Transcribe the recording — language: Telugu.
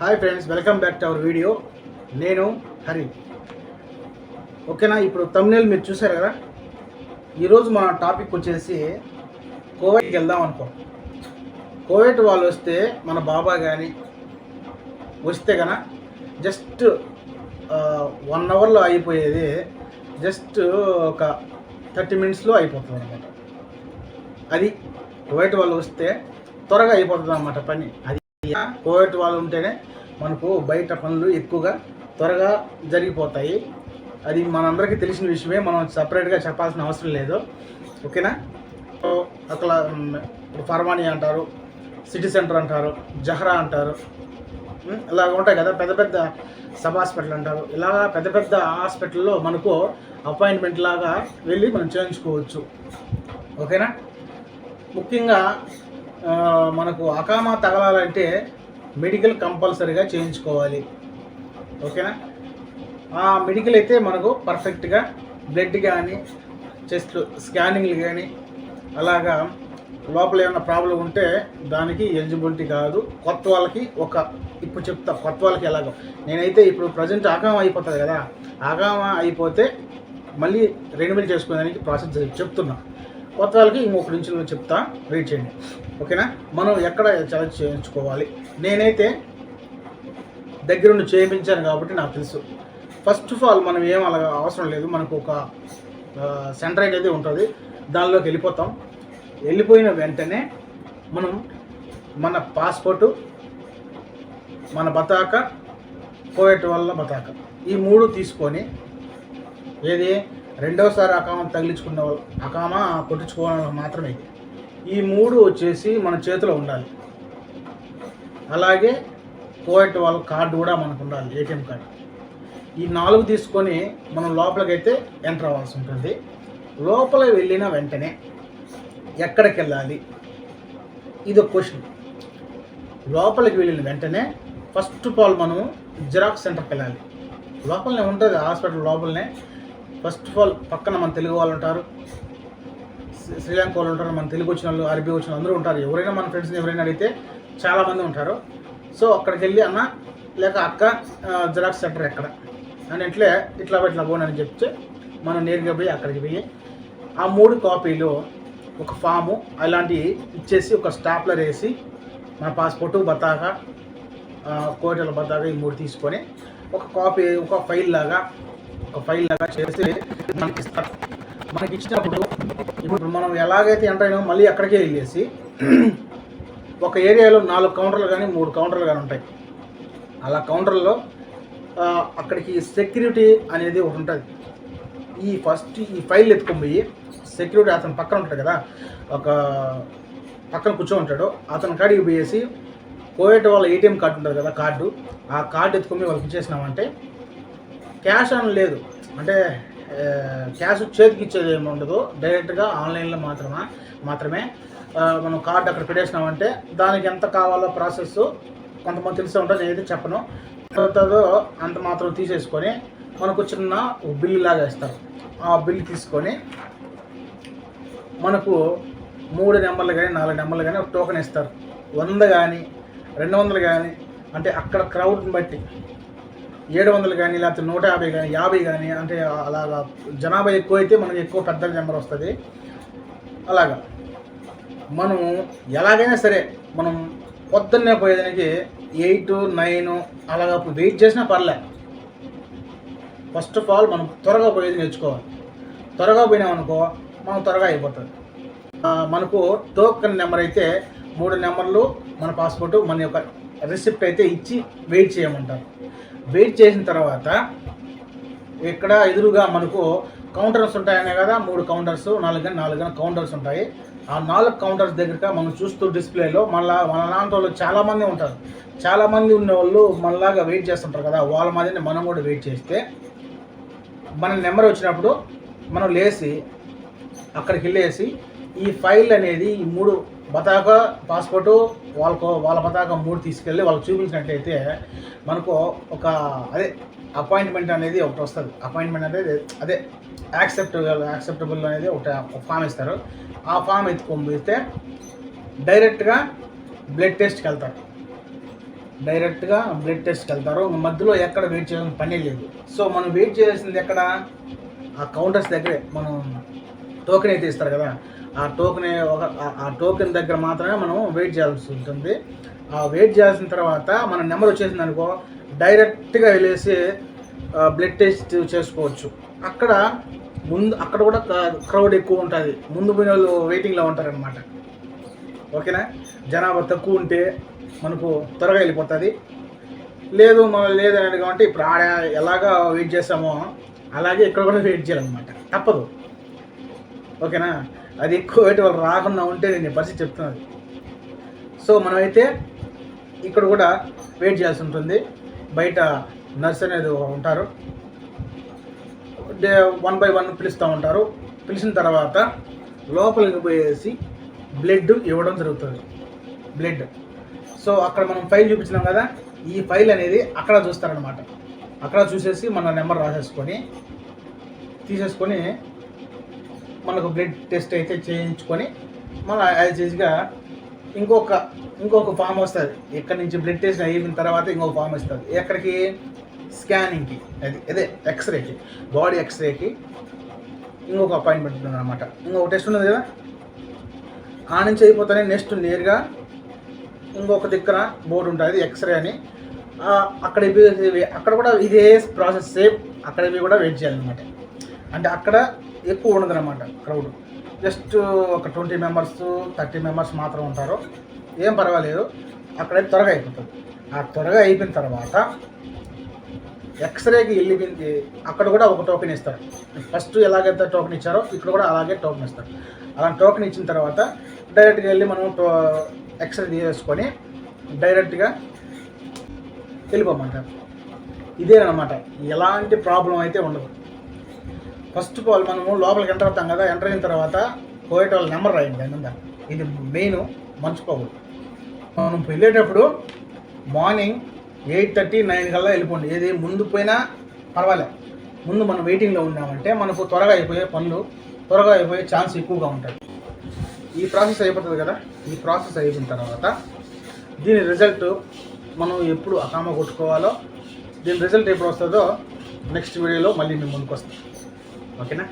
Hi friends welcome back to our video నేను హరి. ఓకేనా ఇప్పుడు తమిళ మీరు చూసారు కదా? ఈరోజు మన టాపిక్ వచ్చేసి కోవైట్కి వెళ్దాం అనుకో. కోవైట్ వాళ్ళు వస్తే మన బాబా కానీ వస్తే కన జస్ట్ వన్ అవర్లో అయిపోయేది. జస్ట్ ఒక థర్టీ మినిట్స్లో అయిపోతుంది అనమాట అది కోవైట్ వాళ్ళు వస్తే త్వరగా అయిపోతుంది అన్నమాట పని. అది కోవిడ్ వాళ్ళు ఉంటేనే మనకు బయట పనులు ఎక్కువగా త్వరగా జరిగిపోతాయి. అది మనందరికీ తెలిసిన విషయమే మనం సపరేట్గా చెప్పాల్సిన అవసరం లేదు. ఓకేనా? అక్కడ ఫర్మానీ అంటారు సిటీ సెంటర్ అంటారు జహ్రా అంటారు. ఇలాగ ఉంటాయి కదా పెద్ద పెద్ద సబ్ హాస్పిటల్ అంటారు. ఇలా పెద్ద పెద్ద హాస్పిటల్లో మనకు అపాయింట్మెంట్ లాగా వెళ్ళి మనం చేయించుకోవచ్చు. ఓకేనా? ముఖ్యంగా మనకు అకామా తగలాలంటే మెడికల్ కంపల్సరీగా చేయించుకోవాలి. ఓకేనా? ఆ మెడికల్ అయితే మనకు పర్ఫెక్ట్గా బ్లడ్ కానీ చెస్ట్ స్కానింగ్లు కానీ అలాగా లోపల ఏమైనా ప్రాబ్లం ఉంటే దానికి ఎలిజిబిలిటీ కాదు. కొత్త వాళ్ళకి ఒక ఇప్పుడు చెప్తా కొత్త వాళ్ళకి ఎలాగో. నేనైతే ఇప్పుడు ప్రజెంట్ ఆగామ అయిపోతుంది కదా. ఆగామ అయిపోతే మళ్ళీ రెన్యువల్ చేసుకోవడానికి ప్రాసెస్ చెప్తున్నా. కొత్త వాళ్ళకి ఇంకొక నుంచి చెప్తా. వెయిట్ చేయండి. ఓకేనా మనం ఎక్కడ చాలా చేయించుకోవాలి? నేనైతే దగ్గరుండి చేయించాను కాబట్టి నాకు తెలుసు. ఫస్ట్ ఆఫ్ ఆల్ మనం ఏం అలా అవసరం లేదు. మనకు ఒక సెంటర్ అనేది ఉంటుంది. దానిలోకి వెళ్ళిపోతాం. వెళ్ళిపోయిన వెంటనే మనం మన పాస్పోర్టు మన బతాక కోవిడ్ వల్ల బతాక. ఈ మూడు తీసుకొని ఏది? రెండోసారి అకామం తగిలించుకున్న వాళ్ళు అకామా కొట్టించుకోవడం మాత్రమే. ఈ మూడు వచ్చేసి మన చేతిలో ఉండాలి. అలాగే కోయట్ వాళ్ళ కార్డు కూడా మనకు ఉండాలి ఏటీఎం కార్డు. ఈ నాలుగు తీసుకొని మనం లోపలికైతే ఎంటర్ అవ్వాల్సి ఉంటుంది. లోపల వెళ్ళిన వెంటనే ఎక్కడికి వెళ్ళాలి? ఇది ఒక క్వశ్చన్. లోపలికి వెళ్ళిన వెంటనే ఫస్ట్ ఆఫ్ ఆల్ మనం జిరాక్స్ సెంటర్కి వెళ్ళాలి. లోపలనే ఉంటుంది హాస్పిటల్ లోపలనే. ఫస్ట్ ఆఫ్ ఆల్ పక్కన మన తెలుగు వాళ్ళు ఉంటారు శ్రీలంక వాళ్ళు ఉంటారు మన తెలుగు వచ్చిన వాళ్ళు అరబీ వచ్చిన అందరూ ఉంటారు. ఎవరైనా మన ఫ్రెండ్స్ని ఎవరైనా అడిగితే చాలామంది ఉంటారు. సో అక్కడికి వెళ్ళి అన్న లేక అక్క జిరాక్స్ సెంటర్ ఎక్కడ? అని ఇట్లే ఇట్లా ఇట్లా పోనని చెప్తే మనం నేరుగా పోయి అక్కడికి పోయి ఆ మూడు కాపీలు ఒక ఫాము అలాంటివి ఇచ్చేసి ఒక స్టాప్లర్ వేసి మన పాస్పోర్టు బతాక కోటల బతాక ఈ మూడు తీసుకొని ఒక కాపీ ఒక ఫైల్ లాగా ఒక ఫైల్ లాగా చేసి మనకి ఇస్తారు. మనకి ఇచ్చినప్పుడు ఇప్పుడు మనం ఎలాగైతే ఎంటర్ అయినామో మళ్ళీ అక్కడికే వెళ్ళేసి ఒక ఏరియాలో నాలుగు కౌంటర్లు కానీ మూడు కౌంటర్లు కానీ ఉంటాయి. అలా కౌంటర్లో అక్కడికి సెక్యూరిటీ అనేది ఒకటి ఉంటుంది. ఈ ఫస్ట్ ఈ ఫైల్ ఎత్తుకొని పోయి సెక్యూరిటీ అతను పక్కన ఉంటాడు కదా ఒక పక్కన కూర్చో ఉంటాడు. అతని కాడికి పోయేసి కోవిడ్ వాళ్ళ ఏటీఎం కార్డు ఉంటుంది కదా కార్డు ఆ కార్డు ఎత్తుకొని వాళ్ళకి ఇచ్చేసినామంటే క్యాష్ అని లేదు. అంటే క్యాష్ చేతికి ఇచ్చేది ఏమి ఉండదు డైరెక్ట్గా ఆన్లైన్లో మాత్రమే మాత్రమే. మనం కార్డు అక్కడ పెట్టేసినామంటే దానికి ఎంత కావాలో ప్రాసెస్ కొంతమంది తెలిసే ఉంటుంది నేనైతే చెప్పను. అవుతుందో అంత మాత్రం తీసేసుకొని మనకు చిన్న బిల్లు లాగా ఇస్తారు. ఆ బిల్లు తీసుకొని మనకు మూడు నెంబర్లు కానీ నాలుగు నెంబర్లు కానీ ఒక టోకెన్ ఇస్తారు. వంద కానీ రెండు వందలు కానీ అంటే అక్కడ క్రౌడ్ని బట్టి. ఏడు వందలు కానీ లేకపోతే నూట యాభై కానీ యాభై కానీ అంటే అలాగా జనాభా ఎక్కువ అయితే మనకి ఎక్కువ పెద్ద నెంబర్ వస్తుంది. అలాగా. మనం ఎలాగైనా సరే మనం పొద్దున్నే పోయేదానికి ఎయిట్ నైన్ అలాగా వెయిట్ చేసినా పర్లే. ఫస్ట్ ఆఫ్ ఆల్ మనం త్వరగా పోయేది నేర్చుకోవాలి. త్వరగా పోయినామనుకో మనం త్వరగా అయిపోతుంది మనకు టోకెన్ నెంబర్ అయితే మూడు నెంబర్లు మన పాస్పోర్టు మన యొక్క రిసిప్ట్ అయితే ఇచ్చి వెయిట్ చేయమంటారు. వెయిట్ చేసిన తర్వాత ఇక్కడ ఎదురుగా మనకు కౌంటర్స్ ఉంటాయనే కదా మూడు కౌంటర్స్ నాలుగు కానీ నాలుగు కానీ కౌంటర్స్ ఉంటాయి. ఆ నాలుగు కౌంటర్స్ దగ్గర మనం చూస్తూ డిస్ప్లేలో మళ్ళా మన లాంటి వాళ్ళు చాలామంది ఉంటారు. చాలామంది ఉన్న వాళ్ళు మనలాగా వెయిట్ చేస్తుంటారు కదా వాళ్ళ మాదిరిని మనం కూడా వెయిట్ చేస్తే మన నెంబర్ వచ్చినప్పుడు మనం లేచి అక్కడికి వెళ్ళేసి ఈ ఫైల్ అనేది ఈ మూడు బతాక పాస్పోర్టు వాళ్ళకు వాళ్ళ బతాక మూడు తీసుకెళ్ళి వాళ్ళకి చూపించినట్లయితే మనకు ఒక అదే అపాయింట్మెంట్ అనేది ఒకటి వస్తుంది. అపాయింట్మెంట్ అనేది అదే యాక్సెప్టబుల్ యాక్సెప్టబుల్ అనేది ఒకటి ఒక ఫామ్ ఇస్తారు. ఆ ఫామ్ ఎత్తుకొని డైరెక్ట్గా బ్లడ్ టెస్ట్కి వెళ్తారు. డైరెక్ట్గా బ్లడ్ టెస్ట్కి వెళ్తారు. మధ్యలో ఎక్కడ వెయిట్ చేయాల్సిన పని లేదు. సో మనం వెయిట్ చేయాల్సింది ఎక్కడ? ఆ కౌంటర్స్ దగ్గరే. మనం టోకెన్ అయితే ఇస్తారు కదా. ఆ టోకెన్ ఒక ఆ- టోకెన్ దగ్గర మాత్రమే మనం వెయిట్ చేయాల్సి ఉంటుంది. ఆ వెయిట్ చేయాల్సిన తర్వాత మన నెంబర్ వచ్చేసింది అనుకో డైరెక్ట్గా వెళ్ళేసి బ్లడ్ టెస్ట్ చేసుకోవచ్చు. అక్కడ ముందు అక్కడ కూడా క్రౌడ్ ఎక్కువ ఉంటుంది. ముందు పోయిన వాళ్ళు వెయిటింగ్లో ఉంటారనమాట ఓకేనా? జనాభా తక్కువ ఉంటే మనకు త్వరగా వెళ్ళిపోతుంది. లేదు మనం లేదని కాబట్టి ఇప్పుడు ఆడ ఎలాగా వెయిట్ చేస్తామో అలాగే ఇక్కడ కూడా వెయిట్ చేయాలన్నమాట. తప్పదు. ఓకేనా? అది ఎక్కువ అయితే వాళ్ళు రాకుండా ఉంటే నేను పరిస్థితి చెప్తున్నాను. సో మనమైతే ఇక్కడ కూడా వెయిట్ చేయాల్సి ఉంటుంది. బయట నర్స్ అనేది ఉంటారు. డే వన్ బై వన్ పిలుస్తూ ఉంటారు. పిలిచిన తర్వాత లోపలికి పోయేసి బ్లడ్ ఇవ్వడం జరుగుతుంది. బ్లడ్. సో అక్కడ మనం ఫైల్ చూపించినాం కదా ఈ ఫైల్ అనేది అక్కడ చూస్తారనమాట అక్కడ చూసేసి మన నెంబర్ రాసేసుకొని తీసేసుకొని మనకు బ్లడ్ టెస్ట్ అయితే చేయించుకొని మన యాజ్ ఈజ్గా ఇంకొక ఇంకొక ఫామ్ వస్తుంది. ఇక్కడ నుంచి బ్లడ్ టెస్ట్ అయిన తర్వాత ఇంకొక ఫామ్ వస్తుంది. ఎక్కడికి? స్కానింగ్కి అది అదే ఎక్స్రేకి బాడీ ఎక్స్రేకి ఇంకొక అపాయింట్మెంట్ ఉంది అనమాట ఇంకొక టెస్ట్ ఉన్నది కదా? ఆ నుంచి అయిపోతానే నెక్స్ట్ నేరుగా ఇంకొక దగ్గర బోర్డు ఉంటుంది ఎక్స్రే అని. అక్కడ అక్కడ కూడా ఇదే ప్రాసెస్ సేమ్ అక్కడ ఇవి కూడా వెయిట్ చేయాలన్నమాట. అంటే అక్కడ ఎక్కువ ఉండదు అనమాట క్రౌడ్ జస్ట్ ఒక ట్వంటీ మెంబర్స్ థర్టీ మెంబర్స్ మాత్రం ఉంటారు. ఏం పర్వాలేదు. అక్కడైతే త్వరగా అయిపోతుంది. ఆ త్వరగా అయిపోయిన తర్వాత ఎక్స్రేకి వెళ్ళి అక్కడ కూడా ఒక టోకెన్ ఇస్తారు. ఫస్ట్ ఎలాగైతే టోకెన్ ఇచ్చారో ఇక్కడ కూడా అలాగే టోకెన్ ఇస్తారు. అలా టోకెన్ ఇచ్చిన తర్వాత డైరెక్ట్గా వెళ్ళి మనం టో ఎక్స్రే తీసేసుకొని డైరెక్ట్గా వెళ్ళిపోమంటారు. ఇదేనమాట ఎలాంటి ప్రాబ్లం అయితే ఉండదు. ఫస్ట్ ఆఫ్ ఆల్ మనము లోపలికి ఎంటర్ అవుతాం కదా ఎంటర్ అయిన తర్వాత పోయేట వాళ్ళ నెంబర్ రాయండి దాని ఇది మెయిన్ మర్చిపోకూడదు. మనం వెళ్ళేటప్పుడు మార్నింగ్ ఎయిట్ థర్టీ నైన్ కల్లా వెళ్ళిపోండి. ఏది ముందు పోయినా పర్వాలే. ముందు మనం వెయిటింగ్లో ఉన్నామంటే మనకు త్వరగా అయిపోయే పనులు త్వరగా అయిపోయే ఛాన్స్ ఎక్కువగా ఉంటుంది ఈ ప్రాసెస్ అయిపోతుంది కదా? ఈ ప్రాసెస్ అయిపోయిన తర్వాత దీని రిజల్ట్ మనం ఎప్పుడు అకామ కొట్టుకోవాలో దీని రిజల్ట్ ఎప్పుడు వస్తుందో నెక్స్ట్ వీడియోలో మళ్ళీ మేము ముందుకు వస్తాం. ఓకేనా?